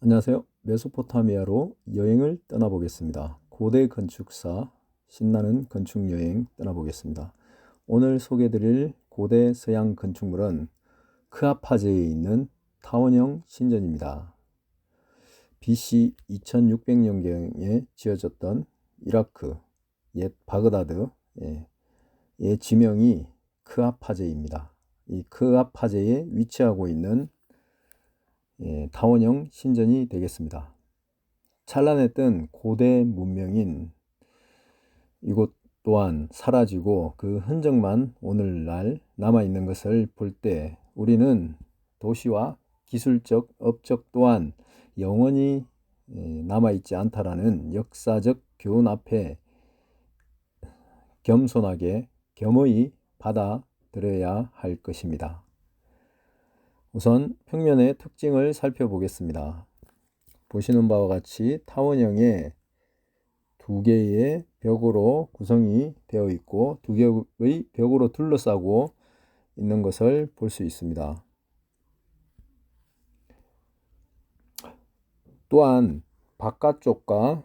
안녕하세요. 메소포타미아로 여행을 떠나보겠습니다. 고대 건축사 신나는 건축 여행 떠나보겠습니다. 오늘 소개드릴 고대 서양 건축물은 크아파제에 있는 타원형 신전입니다. BC 2600년경에 지어졌던 이라크 옛 바그다드의 예, 지명이 크아파제입니다. 이 크아파제에 위치하고 있는 예, 타원형 신전이 되겠습니다. 찬란했던 고대 문명인 이곳 또한 사라지고 그 흔적만 오늘날 남아 있는 것을 볼 때 우리는 도시와 기술적 업적 또한 영원히 예, 남아 있지 않다라는 역사적 교훈 앞에 겸손하게 겸허히 받아들여야 할 것입니다. 우선 평면의 특징을 살펴보겠습니다. 보시는 바와 같이 타원형의 두 개의 벽으로 구성이 되어 있고 두 개의 벽으로 둘러싸고 있는 것을 볼 수 있습니다. 또한 바깥쪽과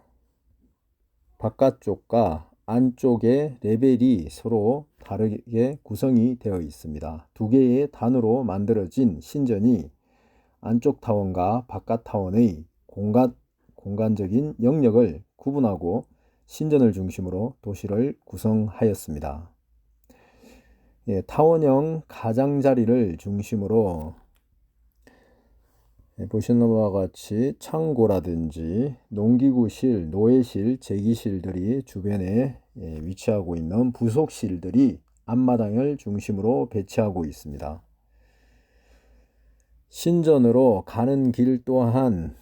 바깥쪽과 안쪽의 레벨이 서로 다르게 구성이 되어 있습니다. 두 개의 단으로 만들어진 신전이 안쪽 타원과 바깥 타원의 공간, 공간적인 영역을 구분하고 신전을 중심으로 도시를 구성하였습니다. 예, 타원형 가장자리를 중심으로 예, 보시는 바와 같이 창고라든지 농기구실, 노예실, 제기실들이 주변에 예, 위치하고 있는 부속실들이 앞마당을 중심으로 배치하고 있습니다. 신전으로 가는 길 또한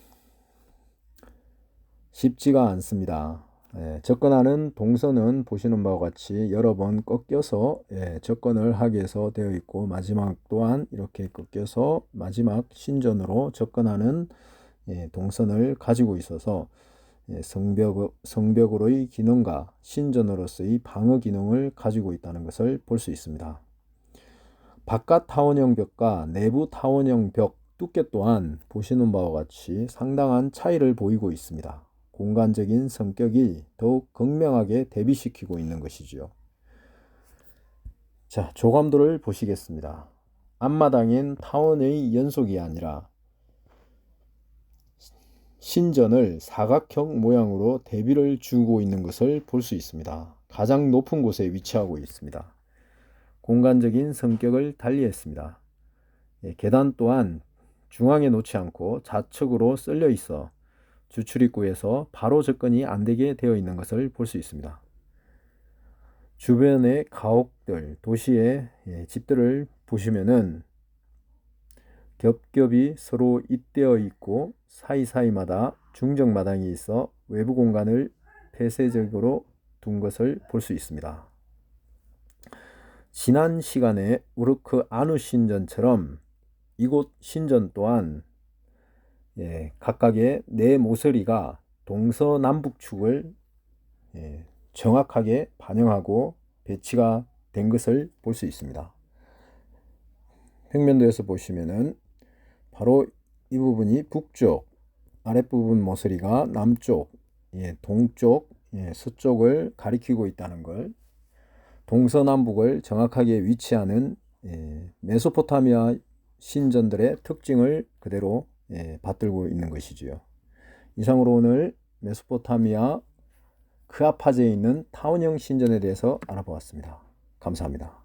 쉽지가 않습니다. 예, 접근하는 동선은 보시는 바와 같이 여러 번 꺾여서 예, 접근을 하게 해서 되어 있고 마지막 또한 이렇게 꺾여서 마지막 신전으로 접근하는 예, 동선을 가지고 있어서 예, 성벽, 성벽으로의 기능과 신전으로서의 방어 기능을 가지고 있다는 것을 볼 수 있습니다. 바깥 타원형 벽과 내부 타원형 벽 두께 또한 보시는 바와 같이 상당한 차이를 보이고 있습니다. 공간적인 성격이 더욱 극명하게 대비시키고 있는 것이지요. 자, 조감도를 보시겠습니다. 앞마당인 타원의 연속이 아니라 신전을 사각형 모양으로 대비를 주고 있는 것을 볼 수 있습니다. 가장 높은 곳에 위치하고 있습니다. 공간적인 성격을 달리했습니다. 예, 계단 또한 중앙에 놓지 않고 좌측으로 쓸려 있어 주출입구에서 바로 접근이 안 되게 되어 있는 것을 볼 수 있습니다. 주변의 가옥들, 도시의 예, 집들을 보시면은 겹겹이 서로 잇대어 있고 사이사이마다 중정 마당이 있어 외부 공간을 폐쇄적으로 둔 것을 볼 수 있습니다. 지난 시간에 우르크 아누 신전처럼 이곳 신전 또한 예, 각각의 네 모서리가 동서남북축을 예, 정확하게 반영하고 배치가 된 것을 볼 수 있습니다. 평면도에서 보시면은 바로 이 부분이 북쪽, 아랫부분 모서리가 남쪽, 예, 동쪽, 예, 서쪽을 가리키고 있다는 걸 동서남북을 정확하게 위치하는 예, 메소포타미아 신전들의 특징을 그대로 예, 받들고 있는 것이지요. 이상으로 오늘 메소포타미아 크아파제에 있는 타운형 신전에 대해서 알아보았습니다. 감사합니다.